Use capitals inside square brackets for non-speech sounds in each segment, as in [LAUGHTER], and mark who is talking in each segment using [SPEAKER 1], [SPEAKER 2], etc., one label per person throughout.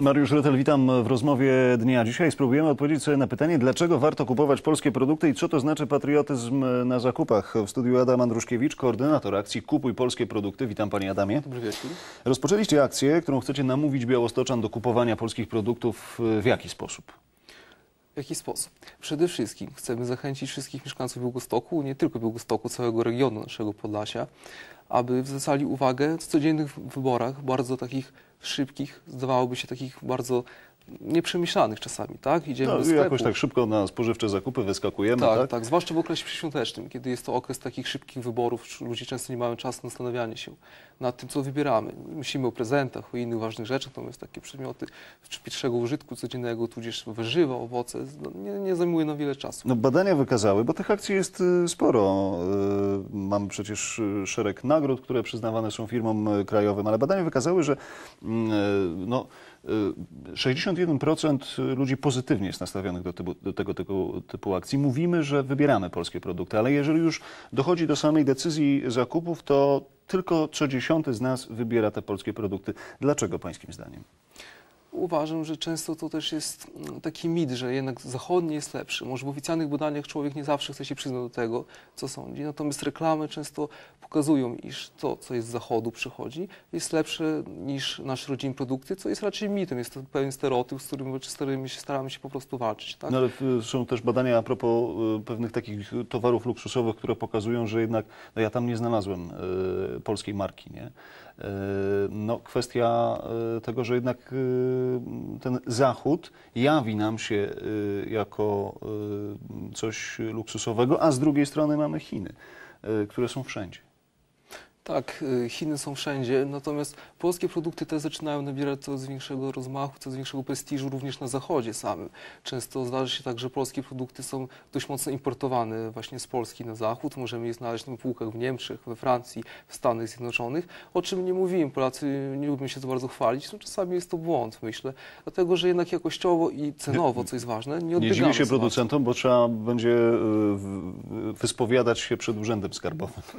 [SPEAKER 1] Mariusz Rotel, witam w rozmowie dnia. Dzisiaj spróbujemy odpowiedzieć sobie na pytanie, dlaczego warto kupować polskie produkty i co to znaczy patriotyzm na zakupach. W studiu Adam Andruszkiewicz, koordynator akcji Kupuj Polskie Produkty. Witam panie Adamie.
[SPEAKER 2] Dobry wieczór.
[SPEAKER 1] Rozpoczęliście akcję, którą chcecie namówić białostoczan do kupowania polskich produktów. W jaki sposób?
[SPEAKER 2] W jaki sposób? Przede wszystkim chcemy zachęcić wszystkich mieszkańców Białegostoku, nie tylko Białegostoku, całego regionu naszego Podlasia, aby zwracali uwagę w codziennych wyborach, bardzo takich szybkich, zdawałoby się takich bardzo nieprzemyślanych czasami, tak? Idziemy
[SPEAKER 1] No,
[SPEAKER 2] do sklepu.
[SPEAKER 1] jakoś tak szybko na spożywcze zakupy wyskakujemy, tak?
[SPEAKER 2] Tak, tak, zwłaszcza w okresie świątecznym, kiedy jest to okres takich szybkich wyborów, ludzie często nie mają czasu na zastanawianie się nad tym, co wybieramy. Myślimy o prezentach, o innych ważnych rzeczach, natomiast takie przedmioty pierwszego użytku codziennego, tudzież warzywa, owoce, no, nie, nie zajmuje nam wiele czasu.
[SPEAKER 1] No, badania wykazały, bo tych akcji jest y, sporo. Y, Mamy przecież y, szereg nagród, które przyznawane są firmom krajowym, ale badania wykazały, że mm, no, 61% ludzi pozytywnie jest nastawionych do, typu, do tego typu, typu akcji. Mówimy, że wybieramy polskie produkty, ale jeżeli już dochodzi do samej decyzji zakupów, to tylko co dziesiąty z nas wybiera te polskie produkty. Dlaczego pańskim zdaniem?
[SPEAKER 2] Uważam, że często to też jest mm, taki mit, że jednak zachodni jest lepszy. Może w oficjalnych badaniach człowiek nie zawsze chce się przyznać do tego, co sądzi, natomiast reklamy często pokazują, iż to, co jest z zachodu przychodzi, jest lepsze niż nasze rodzime produkty, co jest raczej mitem. Jest to pewien stereotyp, z którym z którymi się staramy się po prostu walczyć. Tak?
[SPEAKER 1] No ale są też badania a propos y, pewnych takich towarów luksusowych, które pokazują, że jednak no ja tam nie znalazłem y, polskiej marki, nie? Y, No, kwestia y, tego, że jednak y, ten Zachód jawi nam się jako coś luksusowego, a z drugiej strony mamy Chiny, które są wszędzie.
[SPEAKER 2] Tak, y, Chiny są wszędzie, natomiast polskie produkty te zaczynają nabierać coraz większego rozmachu, coraz większego prestiżu również na zachodzie samym. Często zdarza się tak, że polskie produkty są dość mocno importowane właśnie z Polski na zachód. Możemy je znaleźć na półkach w Niemczech, we Francji, w Stanach Zjednoczonych. O czym nie mówiłem, Polacy nie lubią się za bardzo chwalić, no czasami jest to błąd, myślę, dlatego że jednak jakościowo i cenowo, co jest ważne, nie
[SPEAKER 1] Nie
[SPEAKER 2] odbiegamy
[SPEAKER 1] dziwię się producentom, bo trzeba będzie y, wyspowiadać się przed urzędem skarbowym. [LAUGHS]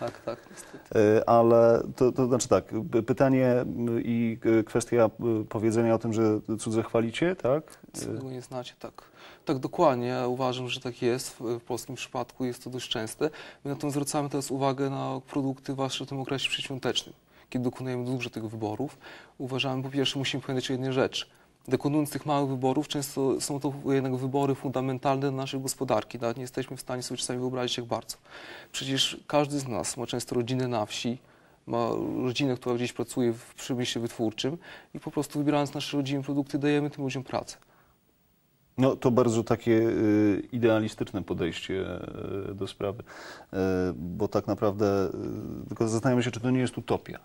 [SPEAKER 2] Tak, tak, niestety.
[SPEAKER 1] E, Ale to, to znaczy tak, pytanie i e, kwestia e, powiedzenia o tym, że cudze chwalicie, tak?
[SPEAKER 2] Tego nie znacie, tak. Tak, dokładnie. Ja uważam, że tak jest. W, polskim przypadku jest to dość częste. My natomiast zwracamy teraz uwagę na produkty, zwłaszcza w tym okresie przedświątecznym, kiedy dokonujemy dużo tych wyborów. Uważamy, po pierwsze, musimy pamiętać o jednej rzeczy. Dokonując tych małych wyborów, często są to jednak wybory fundamentalne dla naszej gospodarki. Nawet nie jesteśmy w stanie sobie czasami wyobrazić, jak bardzo. Przecież każdy z nas ma często rodzinę na wsi, ma rodzinę, która gdzieś pracuje w przemyśle wytwórczym i po prostu wybierając nasze rodzime produkty, dajemy tym ludziom pracę.
[SPEAKER 1] No to bardzo takie e, idealistyczne podejście e, do sprawy, E, bo tak naprawdę tylko zastanawiam się, czy to nie jest utopia.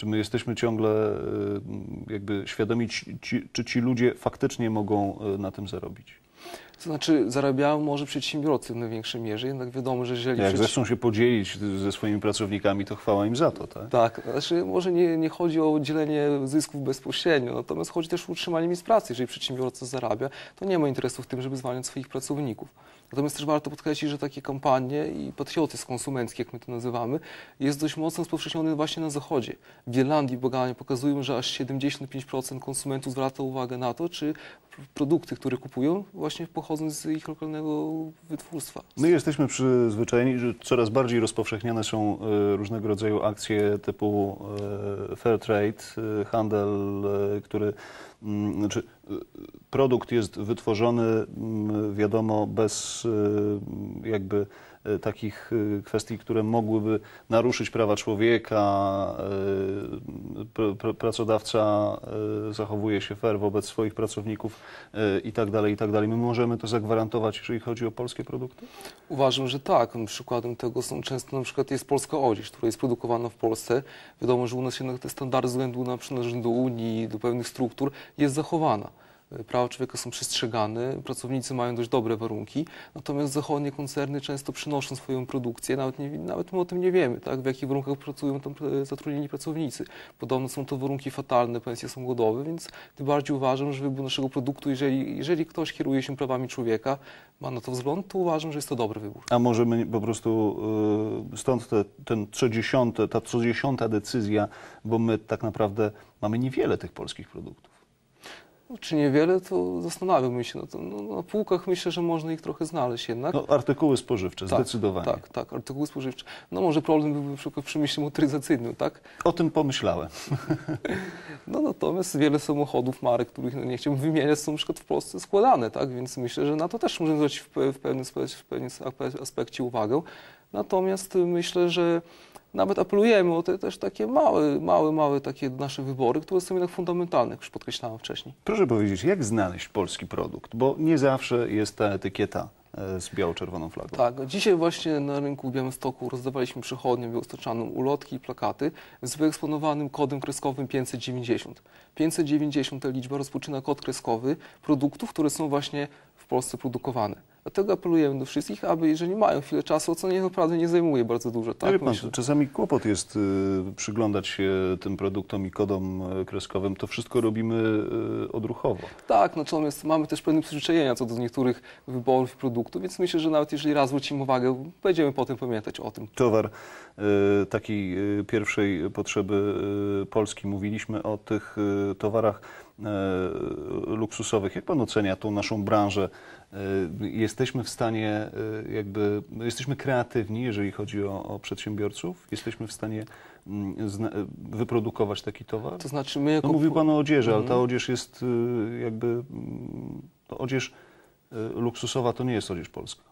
[SPEAKER 1] Czy my jesteśmy ciągle e, jakby świadomi, czy ci ludzie faktycznie mogą e, na tym zarobić?
[SPEAKER 2] To znaczy, zarabiają może przedsiębiorcy w największej mierze, jednak wiadomo, że jeżeli...
[SPEAKER 1] Jak zechcą się podzielić ze swoimi pracownikami, to chwała im za to, tak?
[SPEAKER 2] Tak, znaczy może nie, nie chodzi o dzielenie zysków bezpośrednio, natomiast chodzi też o utrzymanie miejsc pracy. Jeżeli przedsiębiorca zarabia, to nie ma interesu w tym, żeby zwalniać swoich pracowników. Natomiast też warto podkreślić, że takie kampanie i patriotyzm konsumencki, jak my to nazywamy, jest dość mocno rozpowszechniony właśnie na Zachodzie. W Irlandii badania pokazują, że aż 75% konsumentów zwraca uwagę na to, czy produkty, które kupują, właśnie pochodzą z ich lokalnego wytwórstwa.
[SPEAKER 1] My jesteśmy przyzwyczajeni, że coraz bardziej rozpowszechniane są e, różnego rodzaju akcje typu e, fair trade, e, handel, który, znaczy e, produkt jest wytworzony, mm, wiadomo, bez e, jakby e, takich kwestii, które mogłyby naruszyć prawa człowieka. pr- pr- Pracodawca zachowuje się fair wobec swoich pracowników i tak dalej, i tak dalej. My możemy to zagwarantować, jeżeli chodzi o polskie produkty?
[SPEAKER 2] Uważam, że tak. Przykładem tego są często na przykład jest polska odzież, która jest produkowana w Polsce. Wiadomo, że u nas jednak te standardy względu na przynależność do Unii, do pewnych struktur jest zachowana. prawa człowieka są przestrzegane, pracownicy mają dość dobre warunki, natomiast zachodnie koncerny często przynoszą swoją produkcję, nawet, nie, nawet my o tym nie wiemy, tak, w jakich warunkach pracują tam zatrudnieni pracownicy. Podobno są to warunki fatalne, pensje są głodowe, więc tym bardziej uważam, że wybór naszego produktu, jeżeli, jeżeli ktoś kieruje się prawami człowieka, ma na to wzgląd, to uważam, że jest to dobry wybór.
[SPEAKER 1] A może my po prostu y, stąd te, ten co dziesiąte, ta co dziesiąta decyzja, bo my tak naprawdę mamy niewiele tych polskich produktów.
[SPEAKER 2] No, Czy niewiele, to zastanawiałbym się. No no, na półkach myślę, że można ich trochę znaleźć jednak.
[SPEAKER 1] No, artykuły spożywcze,
[SPEAKER 2] Tak,
[SPEAKER 1] zdecydowanie.
[SPEAKER 2] Tak, tak, artykuły spożywcze. No może problem byłby na przykład w przemyśle motoryzacyjnym, tak?
[SPEAKER 1] O tym pomyślałem.
[SPEAKER 2] No natomiast wiele samochodów, marek, których no, nie chciałbym wymieniać, są na przykład w Polsce składane, tak? Więc myślę, że na to też możemy zwrócić w, pe- w, pewnym, w pewnym aspe- aspekcie uwagę. Natomiast myślę, że nawet apelujemy o te też takie małe, małe, małe takie nasze wybory, które są jednak fundamentalne, jak już podkreślałem wcześniej.
[SPEAKER 1] Proszę powiedzieć, jak znaleźć polski produkt? Bo nie zawsze jest ta etykieta e, z biało-czerwoną flagą.
[SPEAKER 2] Tak, dzisiaj właśnie na rynku w Białymstoku rozdawaliśmy przechodniom białostoczanom ulotki i plakaty z wyeksponowanym kodem kreskowym 590. 590 ta liczba rozpoczyna kod kreskowy produktów, które są właśnie w Polsce produkowane. Dlatego apelujemy do wszystkich, aby jeżeli mają chwilę czasu, co nie naprawdę nie zajmuje bardzo dużo,
[SPEAKER 1] Tak, pan,
[SPEAKER 2] Myślę-
[SPEAKER 1] czasami kłopot jest y, przyglądać się tym produktom i kodom e, kreskowym. To wszystko robimy y, odruchowo.
[SPEAKER 2] Tak, natomiast mamy też pewne przyzwyczajenia co do niektórych wyborów i produktów, więc myślę, że nawet jeżeli raz zwrócimy uwagę, będziemy potem pamiętać o tym.
[SPEAKER 1] Towar y, takiej y, pierwszej potrzeby y, Polski. Mówiliśmy o tych y, towarach y, luksusowych. Jak pan ocenia tą naszą branżę? Y, Jesteśmy w stanie, y, jakby, jesteśmy kreatywni, jeżeli chodzi o, o przedsiębiorców? Jesteśmy w stanie mm, zna, wyprodukować taki towar?
[SPEAKER 2] To znaczy my jako...
[SPEAKER 1] No mówił Pan o odzieży, ale ta
[SPEAKER 2] Mhm.
[SPEAKER 1] odzież jest y, jakby, mm, odzież y, luksusowa to nie jest odzież polska.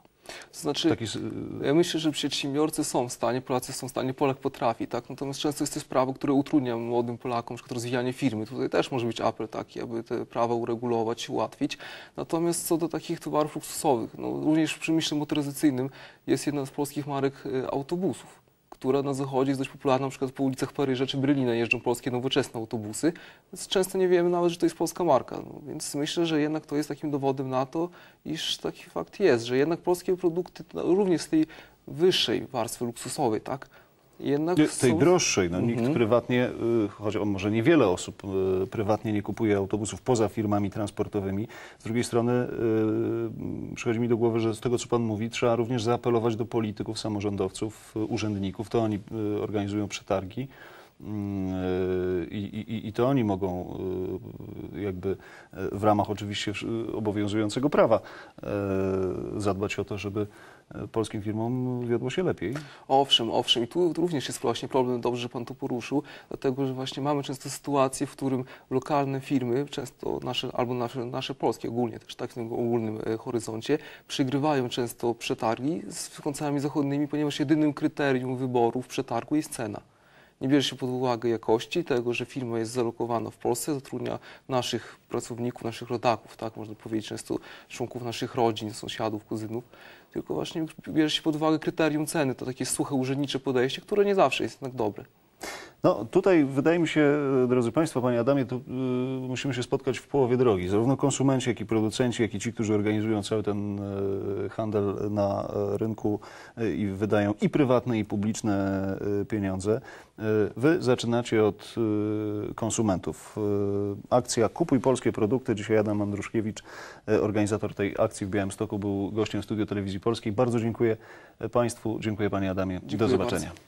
[SPEAKER 2] To znaczy,
[SPEAKER 1] Taki, y,
[SPEAKER 2] Ja myślę, że przedsiębiorcy są w stanie, Polacy są w stanie, Polak potrafi, tak? Natomiast często jest to prawo, które utrudnia młodym Polakom, na przykład rozwijanie firmy. Tutaj też może być apel taki, aby te prawa uregulować, ułatwić. Natomiast co do takich towarów luksusowych, no, również w przemyśle motoryzacyjnym jest jedna z polskich marek e, autobusów, która na zachodzie jest dość popularna, na przykład po ulicach Paryża czy Berlina jeżdżą polskie nowoczesne autobusy, więc często nie wiemy nawet, że to jest polska marka. No, więc myślę, że jednak to jest takim dowodem na to, iż taki fakt jest, że jednak polskie produkty no, również z tej wyższej warstwy luksusowej, tak? Jednak
[SPEAKER 1] Nie, tej droższej. No, Nikt
[SPEAKER 2] Mhm.
[SPEAKER 1] prywatnie, y, choć o, może niewiele osób y, prywatnie nie kupuje autobusów poza firmami transportowymi. Z drugiej strony y, przychodzi mi do głowy, że z tego, co Pan mówi, trzeba również zaapelować do polityków, samorządowców, urzędników. To oni organizują przetargi. I, i, I to oni mogą jakby w ramach oczywiście obowiązującego prawa zadbać o to, żeby polskim firmom wiodło się lepiej.
[SPEAKER 2] Owszem, owszem. I tu również jest właśnie problem, dobrze, że Pan to poruszył, dlatego, że właśnie mamy często sytuację, w którym lokalne firmy, często nasze, albo nasze, nasze polskie ogólnie, też tak w tym ogólnym e, horyzoncie, przegrywają często przetargi z koncernami zachodnimi, ponieważ jedynym kryterium wyboru w przetargu jest cena. Nie bierze się pod uwagę jakości tego, że firma jest zalokowana w Polsce, zatrudnia naszych pracowników, naszych rodaków, tak? Można powiedzieć, często członków naszych rodzin, sąsiadów, kuzynów, tylko właśnie bierze się pod uwagę kryterium ceny, to takie suche, urzędnicze podejście, które nie zawsze jest jednak dobre.
[SPEAKER 1] No tutaj wydaje mi się, e, drodzy Państwo, Panie Adamie, tu y, musimy się spotkać w połowie drogi. Zarówno konsumenci, jak i producenci, jak i ci, którzy organizują cały ten e, handel na e, rynku e, i wydają i prywatne, i publiczne e, pieniądze. E, Wy zaczynacie od e, konsumentów. E, Akcja Kupuj Polskie Produkty. Dzisiaj Adam Andruszkiewicz, e, organizator tej akcji w Białymstoku, był gościem Studio Telewizji Polskiej. Bardzo dziękuję Państwu, dziękuję Panie Adamie. Do
[SPEAKER 2] Dziękuję
[SPEAKER 1] zobaczenia.
[SPEAKER 2] bardzo.